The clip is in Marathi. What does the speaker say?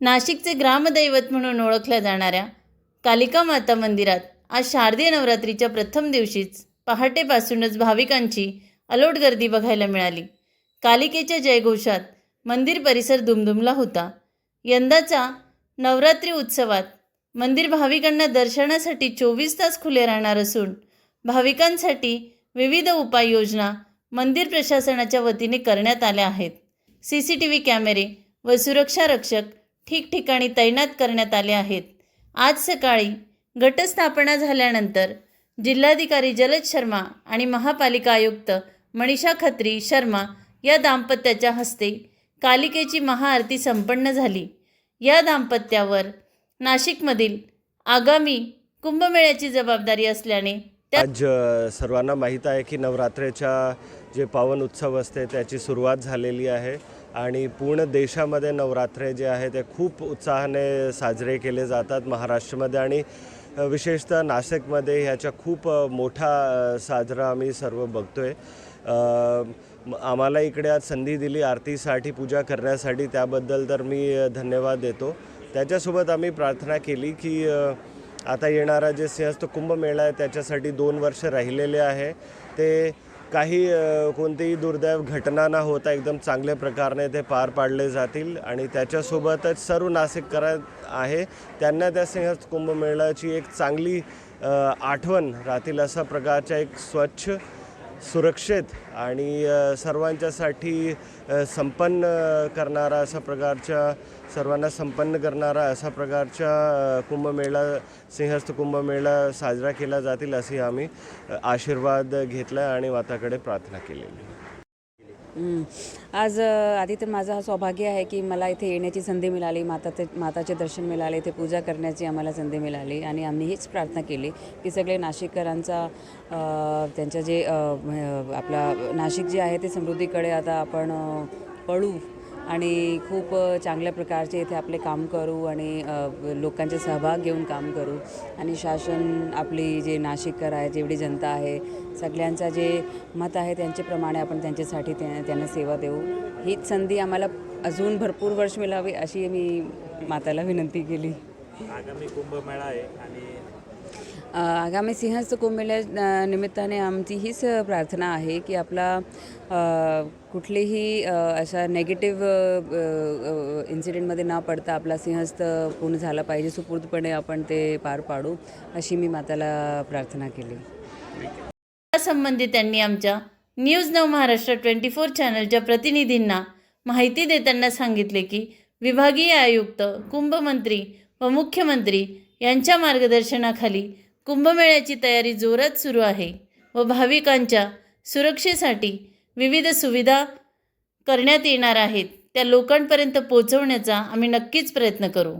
नाशिकचे ग्रामदैवत म्हणून ओळखल्या जाणाऱ्या कालिका माता मंदिरात आज शारदीय नवरात्रीच्या प्रथम दिवशीच पहाटेपासूनच भाविकांची अलोट गर्दी बघायला मिळाली. कालिकेच्या जयघोषात मंदिर परिसर दुमदुमला होता. यंदाच्या नवरात्री उत्सवात मंदिर भाविकांना दर्शनासाठी चोवीस तास खुले राहणार असून भाविकांसाठी विविध उपाययोजना मंदिर प्रशासनाच्या वतीने करण्यात आल्या आहेत. सी सी टी व्ही कॅमेरे व सुरक्षा रक्षक ठिकठिकाणी तैनात करण्यात आले आहेत. आज सकाळी गटस्थापना झाल्यानंतर जिल्हाधिकारी जलद शर्मा आणि महापालिका आयुक्त मनीषा खत्री शर्मा या दाम्पत्याच्या हस्ते कालिकेची महाआरती संपन्न झाली. या दाम्पत्यावर नाशिकमधील आगामी कुंभमेळ्याची जबाबदारी असल्याने त्या आज सर्वांना माहीत आहे की नवरात्रीच्या जे पावन उत्सव असते त्याची सुरुवात झालेली आहे. आणि पूर्ण देशामध्ये नवरात्रे जे आहे ते खूप उत्साहाने साजरे केले जातात महाराष्ट्रामध्ये आणि विशेषतः नाशिकमध्ये ह्याचा खूप मोठा साजरा आम्ही सर्व बघतो आहे आम्हाला इकडे आज संधी दिली आरतीसाठी पूजा करण्यासाठी त्याबद्दल तर मी धन्यवाद देतो. त्याच्यासोबत आम्ही प्रार्थना केली की आता येणारा जे सिंहस्थ कुंभमेळा आहे त्याच्यासाठी दोन वर्ष राहिलेले आहे. ते काही कोणतीही दुर्दैव घटना न होता एकदम चांगल्या प्रकारे ते पार पाडले जातील आणि त्याच्यासोबतच सर्व नाशिककर आहे. त्यांना त्या सिंह कुंभमेळ्याची एक चांगली आठवण राहतील अशा प्रकारच्या एक स्वच्छ सुरक्षित आणि सर्वांच्यासाठी संपन्न करणारा अशा प्रकारच्या सर्वांना संपन्न करणारा अशा प्रकारच्या कुंभमेळा सिंहस्थ कुंभमेळा साजरा केला जातील असे आम्ही आशीर्वाद घेतला आणि वाताकडे प्रार्थना केलेली. आज आधी तर माझं हा सौभाग्य आहे की मला इथे येण्याची संधी मिळाली माता ते माताचे दर्शन मिळाले इथे पूजा करण्याची आम्हाला संधी मिळाली आणि आम्ही हीच प्रार्थना केली की सगळे नाशिककरांचा त्यांच्या जे आपला नाशिक जे आहे ते समृद्धीकडे आता आपण पळू. आणि खूप चांगल्या प्रकारचे इथे आपले काम करू आणि लोकांचे सहभाग घेऊन काम करू. आणि शासन आपली जे नाशिककर आहे जेवढी जनता आहे सगळ्यांचा जे मत आहे त्यांच्याप्रमाणे आपण त्यांच्यासाठी त्या त्यांना सेवा देऊ. हीच संधी आम्हाला अजून भरपूर वर्ष मिळावी अशी मी माताला विनंती केली. आगामी कुंभमेळा आहे आणि आगामी सिंहस्थ कुंभमेळ्या निमित्ताने आमची हीच प्रार्थना आहे की आपला कुठलेही कुठलीही अशा नेगेटिव्ह इन्सिडेंटमध्ये न पडता आपला सिंहस्थ पूर्ण झाला पाहिजे सुपूर्दपणे आपण ते पार पाडू अशी मी माताला प्रार्थना केली. संबंधित त्यांनी आमच्या न्यूज नऊ महाराष्ट्र ट्वेंटी फोर चॅनलच्या प्रतिनिधींना माहिती देताना सांगितले की विभागीय आयुक्त कुंभमंत्री व मुख्यमंत्री यांच्या मार्गदर्शनाखाली कुंभमेळ्याची तयारी जोरात सुरू आहे व भाविकांच्या सुरक्षेसाठी विविध सुविधा करण्यात येणार आहेत. त्या लोकांपर्यंत पोहोचवण्याचा आम्ही नक्कीच प्रयत्न करू.